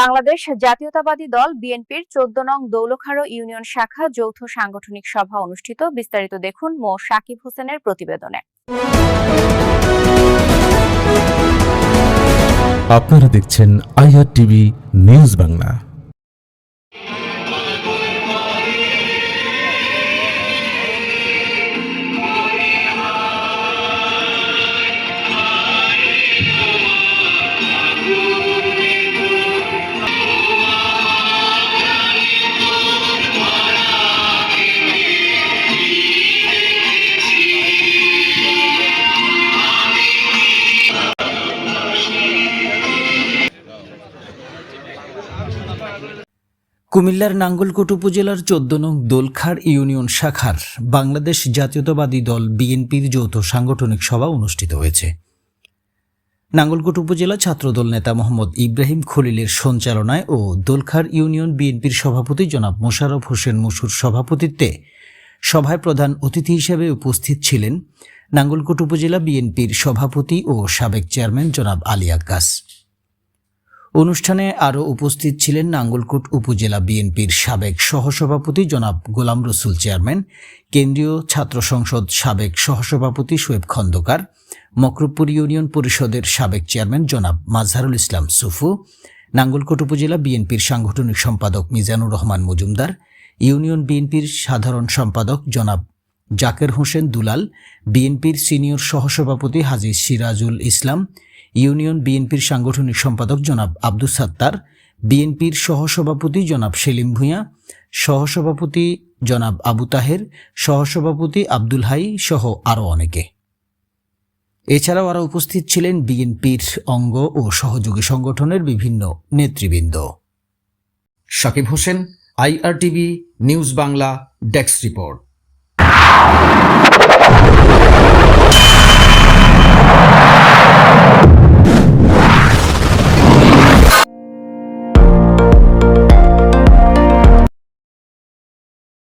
বাংলাদেশ জাতীয়তাবাদী দল বিএনপির চোদ্দ নং দৌলখাড়ো ইউনিয়ন শাখা যৌথ সাংগঠনিক সভা অনুষ্ঠিত। বিস্তারিত দেখুন মো. সাকিব হোসেনের প্রতিবেদনে। আপনারা দেখছেন আইআর টিভি নিউজ বাংলা। কুমিল্লার নাঙ্গলকোট উপজেলার চোদ্দ নং দোলখাড় ইউনিয়ন শাখার বাংলাদেশ জাতীয়তাবাদী দল বিএনপির যৌথ সাংগঠনিক সভা অনুষ্ঠিত হয়েছে। নাঙ্গলকোট উপজেলা ছাত্রদল নেতা মোহাম্মদ ইব্রাহিম খলিলের সঞ্চালনায় ও দোলখাড় ইউনিয়ন বিএনপির সভাপতি জনাব মোশাররফ হোসেন মসুর সভাপতিত্বে সভায় প্রধান অতিথি হিসেবে উপস্থিত ছিলেন নাঙ্গলকোট উপজেলা বিএনপির সভাপতি ও সাবেক চেয়ারম্যান জনাব আলী আক্কাস অনুষ্ঠানে আরও উপস্থিত ছিলেন নাঙ্গলকোট উপজেলা বিএনপির সাবেক সহসভাপতি জনাব গোলাম রসুল চেয়ারম্যান, কেন্দ্রীয় ছাত্র সংসদ সাবেক সহসভাপতি শোয়েব খন্দকার, মকরবপুর ইউনিয়ন পরিষদের সাবেক চেয়ারম্যান জনাব মাজহারুল ইসলাম সুফু, নাঙ্গলকোট উপজেলা বিএনপির সাংগঠনিক সম্পাদক মিজানুর রহমান মজুমদার, ইউনিয়ন বিএনপির সাধারণ সম্পাদক জনাব জাকের হোসেন দুলাল, বিএনপির সিনিয়র সহসভাপতি হাজি সিরাজুল ইসলাম ইউনিয়ন বিএনপির সাংগঠনিক সম্পাদক জনাব আব্দুস সাত্তার, বিএনপির সহসভাপতি জনাব সেলিম ভূঁইয়া, সহসভাপতি জনাব আবু তাহের, সহসভাপতি আব্দুল হাই সহ আরও অনেকে। এছাড়াও আরও উপস্থিত ছিলেন বিএনপির অঙ্গ ও সহযোগী সংগঠনের বিভিন্ন নেতৃবৃন্দ। Sakib Hossain, IRTV, news Bangla desk report.